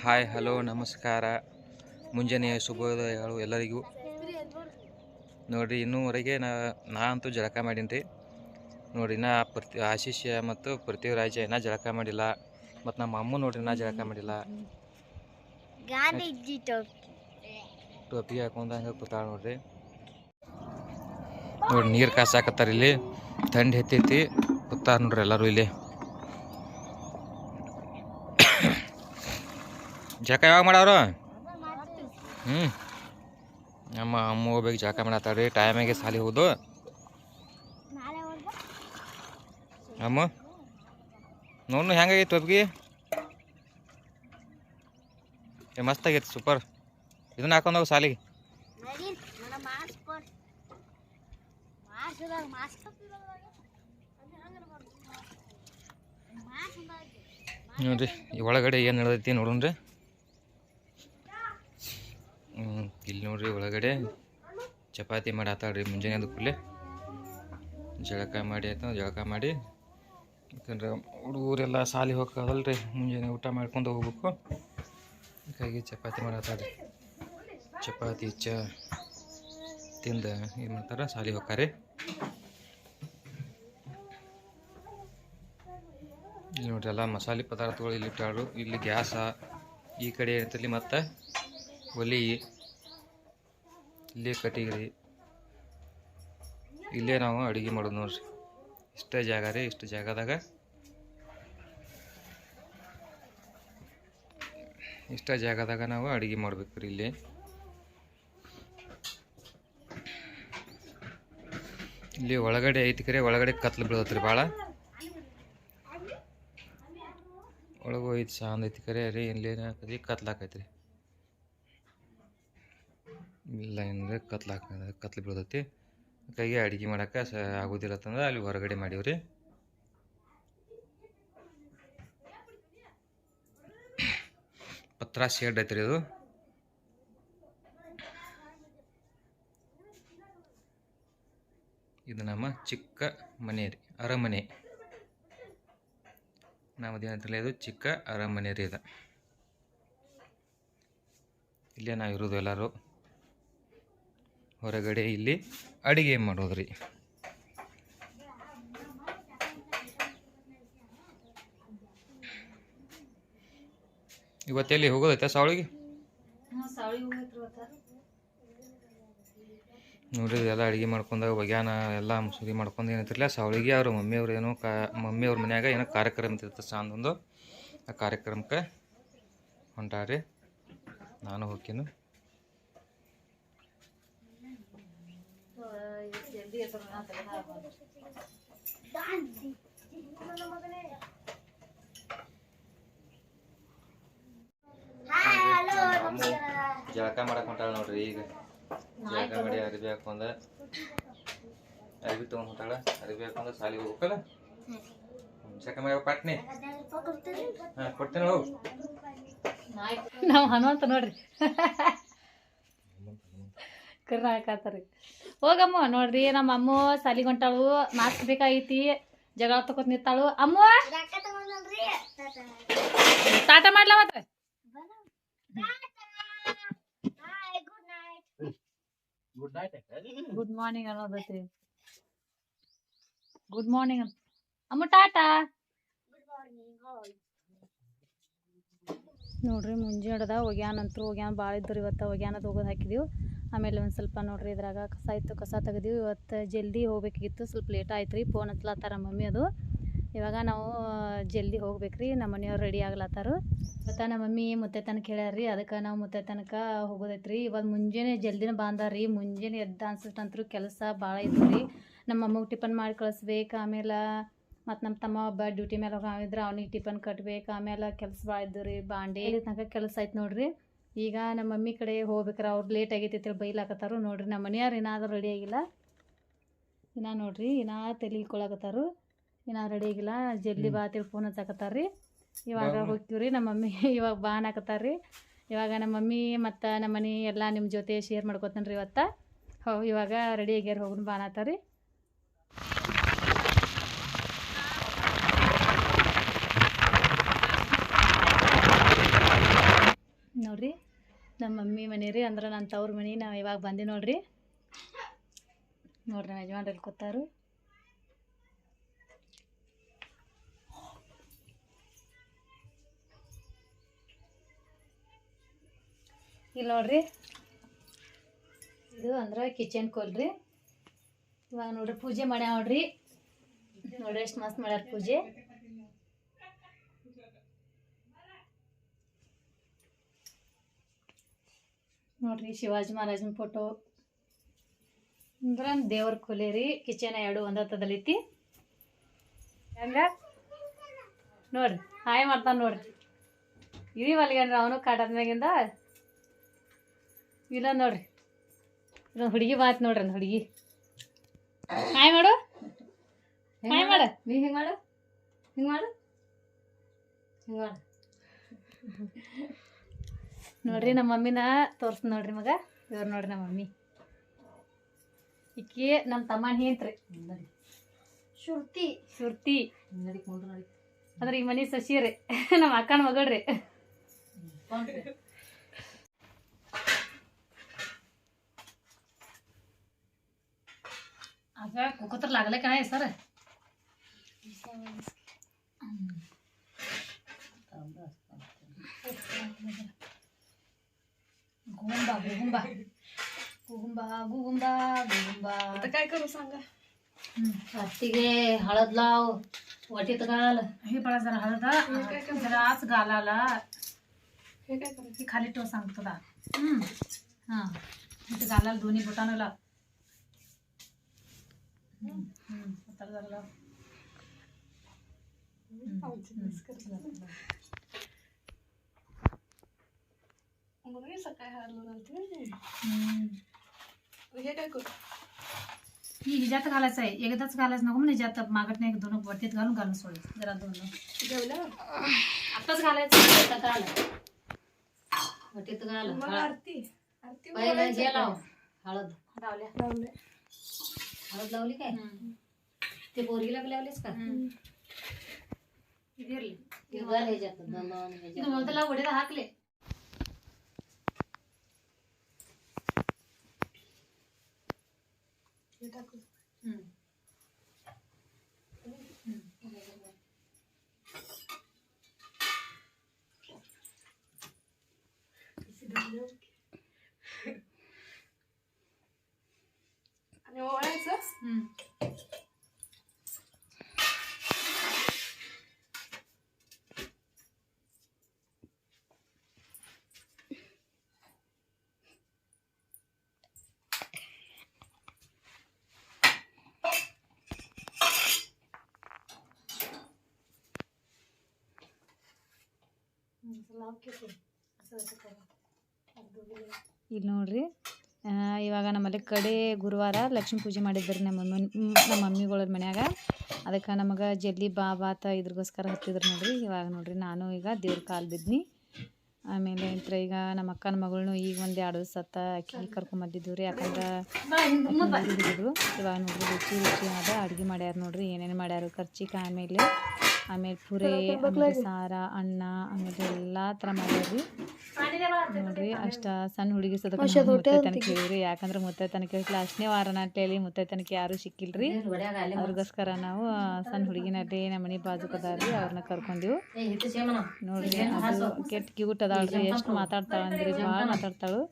Hi hello ನಮಸ್ಕಾರ. ಮುಂಜಾನೆ ಶುಭೋದಯಗಳು ಎಲ್ಲರಿಗೂ. ನೋಡಿರಿ ಇನ್ನೂವರೆಗೆ ನಾ ನಾ ಅಂತೂ ಜಳಕ ಮಾಡೀನಿ ರೀ ನೋಡಿರಿ ನಾ ಪ್ರತಿ ಆಶೀಷ ಮತ್ತು ಪೃಥ್ವಿರಾಜ ಇನ್ನೂ ಜಳಕ ಮಾಡಿಲ್ಲ. ಮತ್ತು ನಮ್ಮ ಅಮ್ಮ ನೋಡ್ರಿ ನಾ ಜಳಕ ಮಾಡಿಲ್ಲ. ಟೋಪಿ. ಹಾಕೊಂಡು ಹಂಗೆ ಕೂತಾಳ ನೋಡ್ರಿ. ನೋಡಿ ನೀರು ಕಾಸಾಕತ್ತಾರ ಇಲ್ಲಿ. ಥಂಡಿ ಎತ್ತೈತಿ ಕೂತಾರ ನೋಡ್ರಿ ಎಲ್ಲರೂ ಇಲ್ಲಿ. ಜಳಕ ಯಾವಾಗ ಮಾಡವ್ರು? ಹ್ಞೂ ನಮ್ಮ ಅಮ್ಮ ಹೋಗ್ಬೇಕು ಜಳಕ ರೀ ಟೈಮಿಗೆ ಸಾಲಿ ಹೋದು ಅಮ್ಮ ನೋಡು ಹೆಂಗಾಗೈತಿ ಒಬ್ಗಿ ಏ ಮಸ್ತ್ ಆಗೈತಿ ಸೂಪರ್ ಇದನ್ನ ಹಾಕೊಂಡು ಹೋಗಿ ಸಾಲಿಗೆ. ನೋಡ್ರಿ ಈ ಒಳಗಡೆ ಏನು ನಡೆದೈತಿ ನೋಡೋಣ್ರಿ ಇಲ್ಲಿ ನೋಡ್ರಿ ಒಳಗಡೆ ಚಪಾತಿ ಮಾಡಿ ಆತಾಳ್ರಿ ಮುಂಜಾನೆ ಅದು ಕೂಡಲೇ. ಜಳಕ ಮಾಡಿ ಆಯ್ತು ಜಳಕ ಮಾಡಿ. ಯಾಕಂದ್ರೆ ಹುಡುಗರೆಲ್ಲ ಸಾಲಿ ಹೋಗೋದಲ್ರಿ ಮುಂಜಾನೆ ಊಟ ಮಾಡ್ಕೊಂಡು ಹೋಗ್ಬೇಕು. ಹೀಗಾಗಿ ಚಪಾತಿ ಮಾಡತ್ತಾಳ್ರಿ ಚಪಾತಿ, ಚ ತಿಂದ ಏನು ಮಾಡ್ತಾರೆ ಸಾಲಿ ಹೋಗ್ತಾರೆ. ಇಲ್ಲಿ ನೋಡ್ರಿ ಎಲ್ಲ ಮಸಾಲೆ ಪದಾರ್ಥಗಳು ಇಲ್ಲಿ ಇಟ್ಟಾಳು ಇಲ್ಲಿ ಗ್ಯಾಸ, ಈ ಕಡೆ ಇರ್ತಲ್ಲಿ ಮತ್ತು ಒಲಿ, ಇಲ್ಲೇ ಕಟ್ಟಿಗೆ ಇಲ್ಲೇ ನಾವು ಅಡುಗೆ ಮಾಡೋದು ನೋಡ್ರಿ. ಇಷ್ಟೇ ಜಾಗ ರೀ, ಇಷ್ಟು ಜಾಗದಾಗ. ಇಷ್ಟ ಜಾಗದಾಗ ನಾವು ಅಡುಗೆ ಮಾಡ್ಬೇಕು ರೀ ಇಲ್ಲಿ. ಇಲ್ಲಿ ಒಳಗಡೆ ಐತಿ ಕರೆ, ಒಳಗಡೆ ಕತ್ಲು ಬೀಳತ್ರಿ ಭಾಳ. ಒಳಗೆ ಹೋಯ್ತು ಚಂದ ಐತಿ ಕರೆ ರೀ ಇಲ್ಲಿ ಕತ್ಲಾಕೈತ್ರಿ ಕತ್ಲಾಕೈತಿ ರೀ ಇಲ್ಲ ಏನಂದ್ರೆ ಹಾಕ ಕತ್ಲು ಬೀಳ್ತೈತಿ ಕೈಗೆ ಅಡುಗೆ ಮಾಡಕ್ಕೆ ಸ ಆಗೋದಿಲ್ಲ ಅಂತಂದ್ರೆ ಅಲ್ಲಿ ಹೊರಗಡೆ ಮಾಡೀವ್ರಿ. ಪತ್ರ ಶೇಡ್ ಐತ್ರಿ ಇದು ಇದು ನಮ್ಮ ಚಿಕ್ಕ ಮನೆ ರೀ, ಅರಮನೆ. ನಾಮದೇನಂತಲ್ಲ ಇದು ಚಿಕ್ಕ ಅರಮನೆ ರೀ ಇದು. ಇಲ್ಲೇ ನಾವು ಇರೋದು ಎಲ್ಲರೂ. ಹೊರಗಡೆ ಇಲ್ಲಿ ಅಡಿಗೆ ಮಾಡೋದ್ರಿ. ಇವತ್ತೆಲ್ಲಿ ಹೋಗೋದೈತೆ ಸಾವಳಿಗೆ? ನೋಡ್ರಿ ಎಲ್ಲ ಅಡುಗೆ ಮಾಡ್ಕೊಂಡಾಗ ಒಗ್ಯಾನ ಎಲ್ಲ ಮುಸುರಿ ಮಾಡ್ಕೊಂಡು ಏನೈತಿರಲ್ಲ ಸಾವಳಿಗೆ ಅವ್ರ ಮಮ್ಮಿಯವ್ರು ಏನೋ ಕಾ ಮಮ್ಮಿಯವ್ರ ಮನ್ಯಾಗ ಏನೋ ಕಾರ್ಯಕ್ರಮ ಇರ್ತೈತೆ ಸಾಂದೊಂದು ಆ ಕಾರ್ಯಕ್ರಮಕ್ಕೆ ಹೊಂಟಾರಿ ನಾನು ಹೋಗ್ತೀನಿ ಹಾಯ್ ಹಲೋ ನಮ್ಮ ಅಮ್ಮ ನಮಸ್ಕಾರ ಜಳಕ ಮಾಡಕ್ ಹೊಂಟಾಳ ನೋಡ್ರಿ ಈಗ. ಜಳಕ ಮಾಡಿ ಅರಿಬಿ ಹಾಕೊಂಡ ಅರಿಬಿ ತಗೊಂಡ್ ಹೊಂಟಾಳ. ಅರಿಬಿ ಹಾಕೊಂಡ ಸಾಲಿಗೆ ಹೋಗ್ಬೇಕಲ್ಲ? ಜಳಕ ಮಾಡಿ ಪಟ್ನಿ ಹಾಂ ಕೊಡ್ತೇನೆ ನಾವು ಹನುಮಂತ ನೋಡ್ರಿ. ಕರ್ರ ಹಾಕತ್ತಾರಿ ಹೋಗಮ್ಮ ನೋಡ್ರಿ ನಮ್ಮ ಅಮ್ಮ ಸಾಲಿಗೆ ಹೊಂಟಾಳು ಮಾಸ್ಕ್ ಬೇಕಾಗೈತಿ ಜಗಳ ತಕೊತ್ ನಿಂತಾಳು. ಅಮ್ಮ! ಟಾಟ ಮಾಡ್ಲಾ ಮತ್ತೆ? Hi good night good morning ಅನ್ನೋದೈತಿ. Good morning ಅಂತ. ಅಮ್ಮ ಟಾಟಾ ಗುಡ್ ಮಾರ್ನಿಂಗ್ ಹಾಯ್ ನೋಡ್ರಿ ಮುಂಜಾನದ ಒಗ್ಯಾನಂತೂ ಒಗ್ಯಾನ ಭಾಳ ಇದ್ರು ಇವತ್ತು ಒಗ್ಯಾನದ ಹೋಗೋದು ಹಾಕಿದೀವಿ. ಆಮೇಲೆ ಒಂದು ಸ್ವಲ್ಪ ನೋಡ್ರಿ ಇದ್ರಾಗ ಕಸ ಇತ್ತು, ಕಸ ತೆಗ್ದೀವಿ, ಇವತ್ತು ಜಲ್ದಿ ಹೋಗ್ಬೇಕಿತ್ತು, ಸ್ವಲ್ಪ ಲೇಟ್ ಆಯ್ತು ರೀ ಫೋನ್ ಹಚ್ಲತ್ತಾರ ಮಮ್ಮಿ ಅದು. ಇವಾಗ ನಾವು ಜಲ್ದಿ ಹೋಗ್ಬೇಕು ರೀ ನಮ್ಮ ಮನೆಯವ್ರು ರೆಡಿ ಆಗ್ಲತ್ತಾರು ಇವತ್ತು ನಮ್ಮ ಮಮ್ಮಿ ತನಕ ಕೇಳ್ಯಾರ ಅದಕ್ಕೆ ನಾವು ಮುತ್ತೈತನಕ ಹೋಗೋದೈತೆ ರೀ ಇವಾಗ ಮುಂಜಾನೆ ಜಲ್ದಿನ ರೀ ಮುಂಜಾನೆ ಎದ್ದ ಅನ್ಸತ್ತಂತ್ರು ಕೆಲಸ ಭಾಳ ಇತ್ತು ರೀ ನಮ್ಮ ಅಮ್ಮಗೆ ಟಿಫನ್ ಮಾಡಿ ಕಳಿಸ್ಬೇಕು, ಆಮೇಲೆ ಮತ್ತು ನಮ್ಮ ತಮ್ಮ ಒಬ್ಬ ಡ್ಯೂಟಿ ಮೇಲೆ ಹೋಗಿದ್ರೆ ಅವ್ನಿಗೆ ಟಿಫನ್ ಕಟ್ಬೇಕು, ಆಮೇಲೆ ಕೆಲಸ ಭಾಳ ಇದ್ದು ರೀ ಬಾಂಡೆ. ತನಕ ಕೆಲಸ ಆಯ್ತು ನೋಡ್ರಿ. ಈಗ ನಮ್ಮ ಮಮ್ಮಿ ಕಡೆ ಹೋಗ್ಬೇಕಾರೆ ಅವ್ರು ಲೇಟ್ ಆಗೈತಿ ಬೈಲಾಕತ್ತಾರು. ನೋಡ್ರಿ ನಮ್ಮ ಮನೆಯವ್ರು ಏನಾದರೂ ರೆಡಿ ಆಗಿಲ್ಲ. ಇನ್ನ ನೋಡ್ರಿ ಇನ್ನ ಇಕ್ಕೊಳಕತ್ತಾರು ಇನ್ನ ರೆಡಿ ಆಗಿಲ್ಲ. ಜಲ್ದಿ ಬಾ ತಿಳಿ ಫೋನ್ ಹಚ್ಚಾಕತ್ತಾರ ರೀ ಇವಾಗ ಹೋಗ್ತೀವಿ ರೀ ನಮ್ಮ ಮಮ್ಮಿ. ಇವಾಗ ಬಾ ರೀ ಇವಾಗ ನಮ್ಮ ಮಮ್ಮಿ ಮತ್ತು ನಮ್ಮ ಮನೆ ಎಲ್ಲ ನಿಮ್ಮ ಜೊತೆ ಶೇರ್ ಮಾಡ್ಕೊತಾನೆ ರೀ ಇವತ್ತು. ಹೋ ಇವಾಗ ರೆಡಿ ಆಗ್ಯಾರ ಹೋಗೋಣ ಬಾ ಅನ್ನತ್ತಾರ ರೀ ನಮ್ಮ ಮಮ್ಮಿ ಮನೆ ರೀ, ಅಂದ್ರೆ ನನ್ನ ತವ್ರ ಮನೆ, ನಾವು ಇವಾಗ ಬಂದಿ ನೋಡ್ರಿ. ನೋಡ್ರಿ ನಮ್ಮ ಯಜಮಾನ್ರಲ್ಲಿ ಕೂತಾರು. ಇಲ್ಲಿ ನೋಡ್ರಿ. ಇದು ಅಂದ್ರೆ ಕಿಚನ್ ಕೋಲ್ ರೀ ಇವಾಗ ನೋಡ್ರಿ ಪೂಜೆ ಮಾಡ್ಯಾವ ನೋಡ್ರಿ. ನೋಡ್ರಿ ಎಷ್ಟು ಮಸ್ತ್ ಮಾಡ್ಯಾರ ಪೂಜೆ. ನೋಡ್ರಿ ಶಿವಾಜಿ ಮಹಾರಾಜನ ಫೋಟೋ ಅಂದ್ರೆ ದೇವ್ರ ಕೊಲೆ ರೀ ಕಿಚನ್ ಎರಡು ಒಂದತ್ತದಲ್ಲೈತಿ ಹಂಗ? ನೋಡ್ರಿ ಹಾಯ್ ಮಾಡ್ತಾನೆ ನೋಡ್ರಿ. ಇರಿ ಒಲ್ಗೇನ್ರಿ ಅವನು ಕಾಟದ್ಮ್ಯಾಗಿಂದ. ಇಲ್ಲ ನೋಡ್ರಿ. ಇದೊಂದು ಹುಡುಗಿ ಮಾತು ನೋಡ್ರಿ ಹುಡುಗಿ. ಹಾಯ್ ಮಾಡು. ಹಾಯ್ ಮಾಡು. ನೀ ಹಿಂಗ್ ಮಾಡು ಹಿಂಗ್ ಮಾಡು? ಹಿಂಗ್ ಮಾಡು? ನೋಡ್ರಿ ನಮ್ಮ ಮಮ್ಮಿನ ತೋರ್ಸ್ ನೋಡ್ರಿ ಮಗ ಇವ್ರು ನೋಡ್ರಿ ನಮ್ಮ ಮಮ್ಮಿ ಈಕಿ ನಮ್ಮ ತಮ್ಮನ ಹೇಂತ್ರಿ ಶುರ್ತಿ ಸುರ್ತಿ ನಡಿ ಕೊಂಡ್ರು ನಡಿ ಅಂದ್ರೆ ಈ ಮನೆ ಸಸಿ ರೀ ನಮ್ಮ ಅಕ್ಕನ ಮಗಳ್ರಿ ಆಗ ಕುಕ್ಕತ್ರ लागले का नाही सर गुगुंबा गुगुंबा. गुगुंबा गुगुंबा गुगुंबा. आता काय करू सांगा? हत्तीगे हळद लाव वाटीत घाल. हे पडा जरा हळद. जरा आज घालाला हे काय करायचं? ती खाली टो सांगतो तुला हा. इथे घालायला दोन्ही बोटानं लाव. हम्म, हम्म, हाताला जरा लाव. मग सकाळी हे काय करू ही हिजात घालायचं आहे एकदाच घालायचं नको म्हणजे आता मागत नाही दोन वरतीत घालून घालून सोडलं जरा दोन जेवलं आताच घालायचं आता वटीत हळद लावल्या हळद लावली काय ते पोरगीला लावलीस का हाकले 嗯。ಇಲ್ಲಿ ನೋಡ್ರಿ. ಇವಾಗ ನಮ್ಮಲ್ಲಿ ಕಡೆ ಗುರುವಾರ ಲಕ್ಷ್ಮೀ ಪೂಜೆ ಮಾಡಿದ್ರಿ ನಮ್ಮ ಮಮ್ಮಿ ನಮ್ಮ ಮಮ್ಮಿಗಳ ಮನ್ಯಾಗ. ಅದಕ್ಕೆ ನಮಗೆ ಜಲ್ಲಿ ಬಾ ಬಾತ ಇದ್ರಗೋಸ್ಕರ ಹತ್ತಿದ್ರು ನೋಡ್ರಿ. ಇವಾಗ ನೋಡ್ರಿ ನಾನು ಈಗ ದೇವ್ರ ಕಾಲು ಬಿದ್ನಿ. ಆಮೇಲೆ ಇಂತ್ರ ಈಗ ನಮ್ಮ ಅಕ್ಕನ ಮಗಳನ್ನೂ ಈಗ ಒಂದು ಎರಡು ದಿವಸ ಸತ್ತ ಅಕ್ಕಿ ಕರ್ಕೊಂಬಂದಿದ್ದು ರೀ ಯಾಕಂದ್ರೆ ಇವಾಗ ನೋಡ್ರಿ ರುಚಿ ರುಚಿ ಆದ ಅಡುಗೆ ಮಾಡ್ಯಾರ ನೋಡ್ರಿ. ಏನೇನು ಮಾಡ್ಯಾರ ಖರ್ಚಿಗೆ ಆಮೇಲೆ. ಆಮೇಲೆ ಪುರಿ ಆಮೇಲೆ ಸಾರ ಅನ್ನ ಆಮೇಲೆ ಎಲ್ಲ ತರ ಮಾಡಿದ್ವಿ. ನೋಡ್ರಿ ಅಷ್ಟ ಸಣ್ಣ ಹುಡುಗಿ ಸದ ಮುತ್ತೈತನ ಹೇಳಿರಿ ಯಾಕಂದ್ರೆ ಕೇಳಿ ಅಷ್ಟನೇ ವಾರ ಹೇಳಿ ಮುತ್ತೈತನಕ ಯಾರು ಸಿಕ್ಕಿಲ್ರಿ. ಅವ್ರಿಗೋಸ್ಕರ ನಾವು ಸಣ್ಣ ಹುಡುಗಿನ ಡೇ ನಮ್ಮ ಮನೆ ಬಾಜುಕ್ ಅದಾರ್ರಿ ಅವ್ರನ್ನ ಕರ್ಕೊಂಡಿವು. ನೋಡ್ರಿ ಅದು ಕೆಟ್ಟ ಕ್ಯೂಟ್ ಅದಾಳ್ರಿ ಎಷ್ಟು ಮಾತಾಡ್ತಾಳ. ಅಂದ್ರಿ ಭಾಳ ಮಾತಾಡ್ತಾಳು